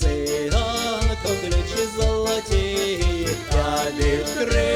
циганко, ключі золоті, та відкрив.